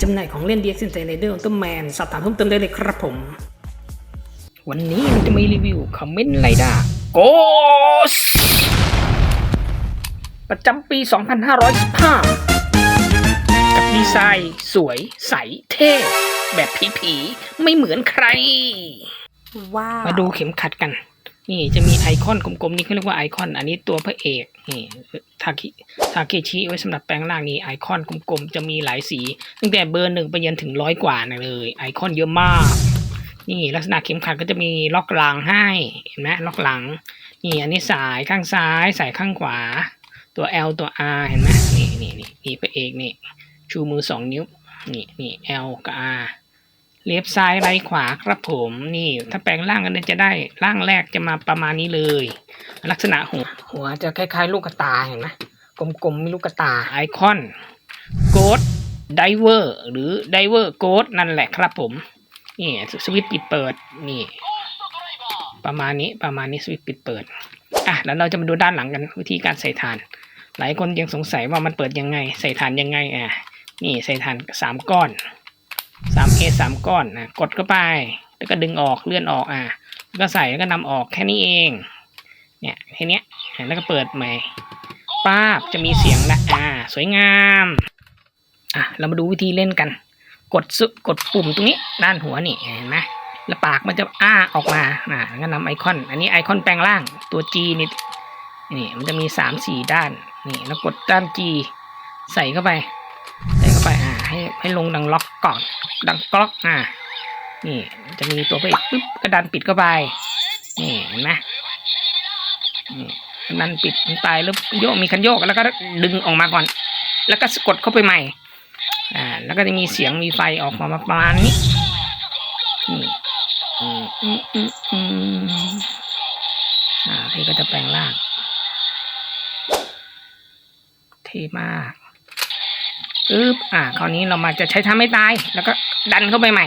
จำหน่ายของเล่น DX Sentai Rider Ultraman สอบถามเพิ่มเติมได้เลยครับผม วันนี้เราจะมารีวิวคอมเมนต์ไรด้าโกสประจำปี 2515กับดีไซน์ สวย ใส เท่ แบบผีๆ ไม่เหมือนใคร ว้าว มาดูเข็มขัดกัน นี่จะมีไอคอนกลมๆนี่เขาเรียกว่าไอคอน อันนี้ตัวพระเอกนี่ทาคิทาเคชิไว้สำหรับแปลงร่างนี่ไอคอนกลมๆจะมีหลายสี ตั้งแต่เบอร์หนึ่งไปยันถึงร้อยกว่านะเลย ไอคอนเยอะมาก นี่ลักษณะเข็มขัดก็จะมีล็อกหลังให้เห็นไหมล็อกหลัง นี่อันนี้สายข้างซ้าย สายข้างขวา ตัว L ตัว R เห็นไหมนี่นี่นี่นี่พระเอกนี่ชูมือสองนิ้วนี่นี่ L กับ R เลียบซ้ายไรขวาครับผมนี่ ถ้าแปลงร่างกันเนี่ยจะได้ร่างแรกจะมาประมาณนี้เลย ลักษณะหัวหัวจะคล้ายๆ ลูกกระตาเห็นไหมกลมๆมีลูกกระตาไอคอนโกดไดเวอร์หรือไดเวอร์โกดนั่นแหละครับผมนี่สวิตช์ปิดเปิดนี่ ประมาณนี้ประมาณนี้สวิตช์ปิดเปิดอะแล้วเราจะมาดูด้านหลังกันวิธีการใส่ถ่าน หลายคนยังสงสัยว่ามันเปิดยังไง ใส่ถ่านยังไงอะนี่ใส่ถ่านสามก้อนสามเอสามก้อนนะกดเข้าไป แล้วก็ดึงออกเลื่อนออกอะแล้วก็ใส่แล้วก็นำออกแค่นี้เอง เนี่ยแค่นี้แล้วก็เปิดใหม่ป้าบจะมีเสียงละอ่า สวยงามอะเรามาดูวิธีเล่นกัน กดซุกดปุ่มตรงนี้ด้านหัวนี่เห็นไหมแล้วปากมันจะอ้าออกมาอ่าแล้วก็นำไอคอน อันนี้ไอคอนแปลงร่างตัว G นี่นี่มันจะมีสามสี่ด้านนี่แล้วกดด้าน G ใส่เข้าไปใส่เข้าไป ให้ให้ลงดังล็อกก่อน ดังกล็อกอ่านี่จะมีตัวไปอีกปุ๊บกระดานปิดเข้าไปนี่เห็นไหมนี่ดันปิดมันไปแล้วโยกมีคันโยกแล้วก็ดึงออกมาก่อน แล้วก็กดเข้าไปใหม่อ่าแล้วก็จะมีเสียงมีไฟออกมาประมาณนี้นี่อืมอืมอืมอ่าพี่ก็จะแปลงร่างเท่มาก ปึ๊บอ่า คราวนี้เรามาจะใช้ทำให้ตาย แล้วก็ดันเข้าไปใหม่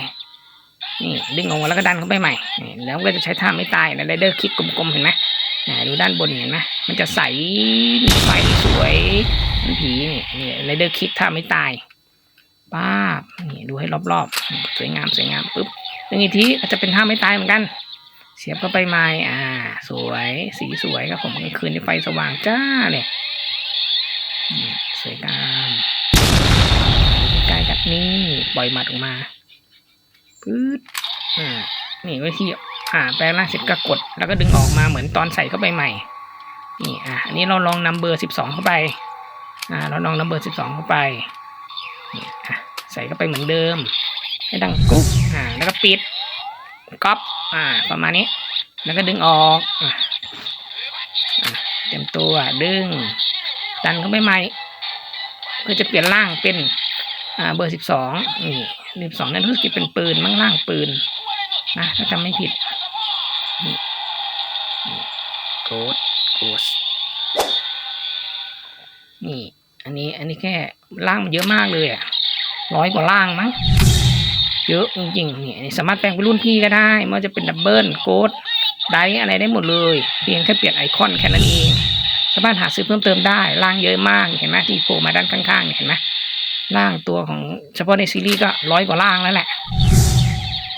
นี่ดึงออกแล้วก็ดันเข้าไปใหม่นี่แล้วก็จะใช้ท่าไม่ตายนะไรเดอร์คลิกกลมๆเห็นไหมดูด้านบนเห็นไหมมันจะใสไฟสวยมันผีนี่นี่ไรเดอร์คลิกท่าไม่ตายป้าบนี่ดูให้รอบๆ สวยงามสวยงามปึ๊บหนึ่งอีกทีอาจจะเป็นท่าไม่ตายเหมือนกัน เสียบเข้าไปใหม่อ่า สวยสีสวยครับผมกลางคืนในไฟสว่างจ้าเลยนี่สวยงาม กล้ๆกับนี่ปล่อยหมัดออกมาปื๊ดอ่านี่วิธีอ่าแปลงร่างเสร็จก็กด แล้วก็ดึงออกมาเหมือนตอนใส่เข้าไปใหม่ นี่อ่าอันนี้เราลองนำเบอร์สิบสองเข้าไป อ่า เราลองนำเบอร์สิบสองเข้าไปนี่อะใส่เข้าไปเหมือนเดิม ให้ดังกุ๊บอ่า แล้วก็ปิดก๊อปอ่า ประมาณนี้ แล้วก็ดึงออกอ่าอ่าเต็มตัวดึงดันเข้าไปใหม่เพื่อจะเปลี่ยนร่างเป็น อ่าเบอร์สิบสองนี่สิบสองนั่นรู้สึกจะเป็นปืนมั่งล่างปืนนะถ้าจำไม่ผิดนี่นี่โกดโกสนี่ อันนี้อันนี้แค่ล่างมันเยอะมากเลยอะร้อยกว่าล่างมั้งเยอะจริงๆนี่อันนี้สามารถแปลงเป็นรุ่นพี่ก็ได้ไม่ว่าจะเป็นดับเบิลโกดไดอะไรได้หมดเลย เพียงแค่เปลี่ยนไอคอนแค่นั้นเองสามารถหาซื้อเพิ่มเติมได้ล่างเยอะมากเห็นไหมที่โผล่มาด้านข้างๆเห็นไหม ล่างตัวของเฉพาะในซีรีส์ก็ร้อยกว่าล่างแล้วแหละ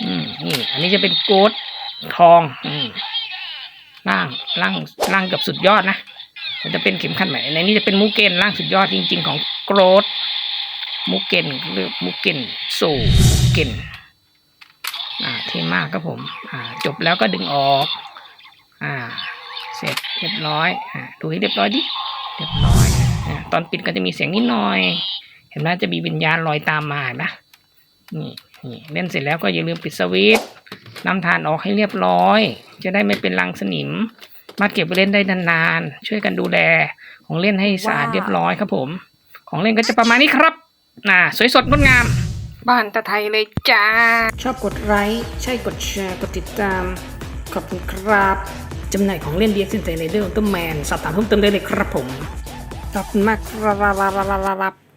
อืมนี่ อันนี้จะเป็นโกดทอง อืมล่างล่างล่างกับสุดยอดนะมันจะเป็นเข็มขัดใหม่ในนี้จะเป็นมูเกนล่างสุดยอดจริง ๆ ของโกรดมูเกนหรือมูเกนโซมูเกนอ่าเท่มากครับผม อ่า จบแล้วก็ดึงออก อ่า เสร็จเรียบร้อย อ่าดูให้เรียบร้อยดิเรียบร้อยอ่าตอนปิดก็จะมีเสียงนิดหน่อย เห็นไหมจะมีวิญญาณลอยตามมาเห็นไหมนี่นี่เล่นเสร็จแล้วก็อย่าลืมปิดสวิตช์นำทานออกให้เรียบร้อย จะได้ไม่เป็นรังสนิม มาเก็บไปเล่นได้นานๆช่วยกันดูแลของเล่นให้สะอาดเรียบร้อยครับผม ของเล่นก็จะประมาณนี้ครับน่ะสวยสดงดงาม บ้านตะไทยเลยจ้า ชอบกดไลค์ใช่กดแชร์ กดติดตาม ขอบคุณครับจำหน่ายของเล่น DX Sentai Rider Ultraman สอบถามเพิ่มเติมได้เลยครับผม ขอบคุณมากครับ